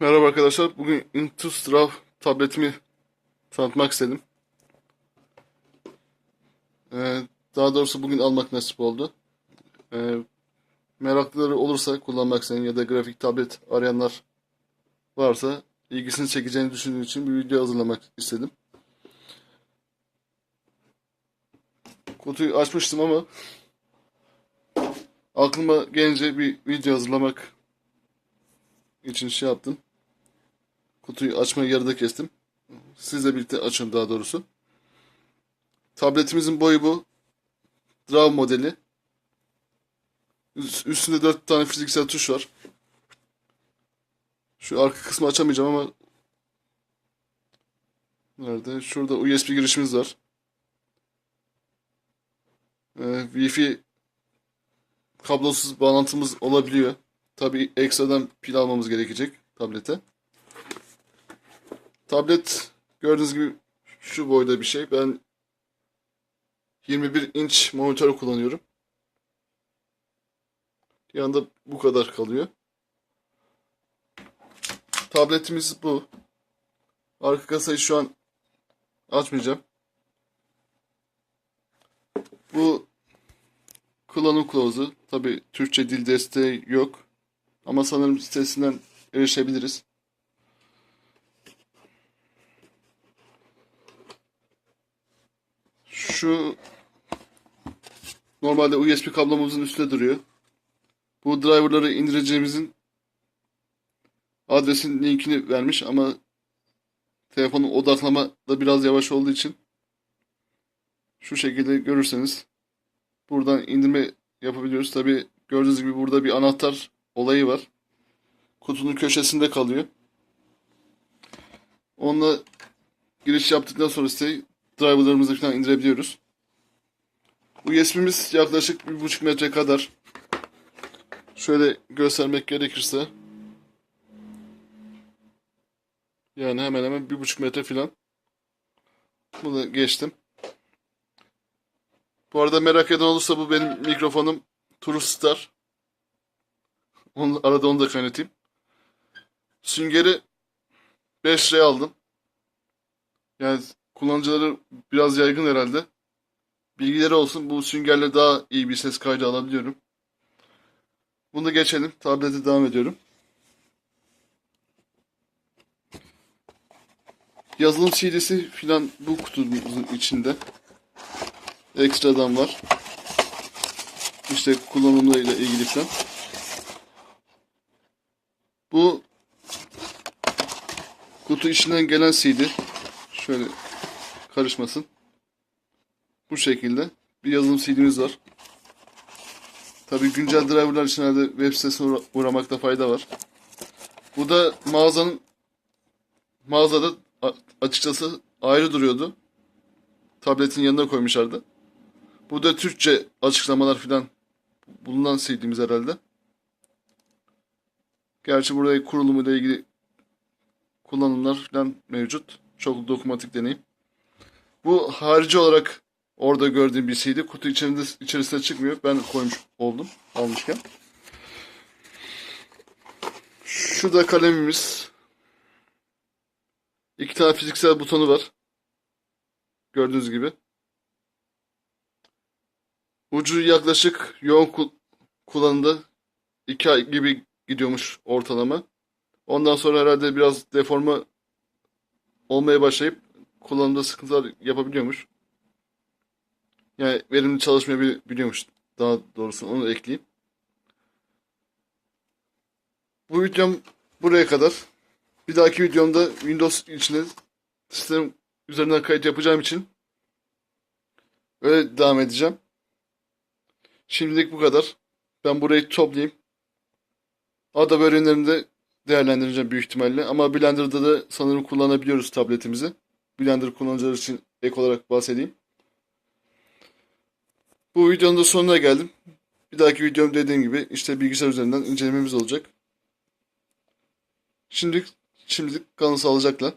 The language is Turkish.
Merhaba arkadaşlar. Bugün Intustrav tabletimi tanıtmak istedim. Ee, daha doğrusu bugün almak nasip oldu. Ee, meraklıları olursa kullanmak isteyen ya da grafik tablet arayanlar varsa ilgisini çekeceğini düşündüğüm için bir video hazırlamak istedim. Kutuyu açmıştım ama aklıma gelince bir video hazırlamak için şey yaptım. Kutuyu açmayı yarıda kestim. Sizle birlikte açın daha doğrusu. Tabletimizin boyu bu. Draw modeli. Üst- Üstünde dört tane fiziksel tuş var. Şu arka kısmı açamayacağım ama Nerede? Şurada USB girişimiz var. Ee, Wi-Fi kablosuz bağlantımız olabiliyor. Tabii ekstradan pil almamız gerekecek tablete. Tablet gördüğünüz gibi şu boyda bir şey. Ben 21 inç monitör kullanıyorum. Yanında bu kadar kalıyor. Tabletimiz bu. Arka kasayı şu an açmayacağım. Bu kullanım kılavuzu. Tabi Türkçe dil desteği yok. Ama sanırım sitesinden erişebiliriz. Şu normalde USB kablomuzun üstünde duruyor. Bu driverları indireceğimizin adresin linkini vermiş ama telefonun odaklama da biraz yavaş olduğu için şu şekilde görürseniz buradan indirme yapabiliyoruz. Tabi gördüğünüz gibi burada bir anahtar olayı var. Kutunun köşesinde kalıyor. Onunla giriş yaptıktan sonra ise driverlarımızı falan indirebiliyoruz. USB'miz yaklaşık 1,5 metre kadar. Şöyle göstermek gerekirse yani hemen hemen 1,5 metre falan. Bunu geçtim. Bu arada merak eden olursa bu benim mikrofonum True Star. Onu, arada onu da kaynatayım. Süngeri 5 liraya aldım. Yani kullanıcıları biraz yaygın herhalde. Bilgileri olsun bu süngerle daha iyi bir ses kaydı alabiliyorum. Bunu da geçelim. Tablete devam ediyorum. Yazılım CD'si filan bu kutumuzun içinde. Ekstradan var. İşte kullanımlarıyla ilgili falan. Bu kutu içinden gelen CD. Şöyle karışmasın. Bu şekilde bir yazılım CD'miz var. Tabii güncel driverlar için herhalde web sitesine uğra- uğramakta fayda var. Bu da mağazanın mağazada açıkçası ayrı duruyordu. Tabletin yanına koymuşlardı. Bu da Türkçe açıklamalar filan bulunan CD'miz herhalde. Gerçi burada kurulumuyla ilgili kullanımlar falan mevcut. Çok dokunmatik deneyim. Bu harici olarak orada gördüğüm bir CD. Kutu içerisinde, içerisinde çıkmıyor. Ben koymuş oldum almışken. Şu da kalemimiz. İki tane fiziksel butonu var. Gördüğünüz gibi. Ucu yaklaşık yoğun kul- kullanımda 2 ay gibi gidiyormuş ortalama. Ondan sonra herhalde biraz deforme olmaya başlayıp kullanımda sıkıntılar yapabiliyormuş. Yani verimli çalışmayabiliyormuş daha doğrusu onu ekleyeyim. Bu videom buraya kadar. Bir dahaki videomda Windows içinde sistem üzerinden kayıt yapacağım için öyle devam edeceğim. Şimdilik bu kadar. Ben burayı toplayayım. Adobe öğrenimlerinde değerlendireceğim büyük ihtimalle. Ama Blender'da da sanırım kullanabiliyoruz tabletimizi. Blender kullanıcılar için ek olarak bahsedeyim. Bu videonun da sonuna geldim. Bir dahaki videom dediğim gibi işte bilgisayar üzerinden incelememiz olacak. Şimdilik, şimdilik kalın sağlıcakla.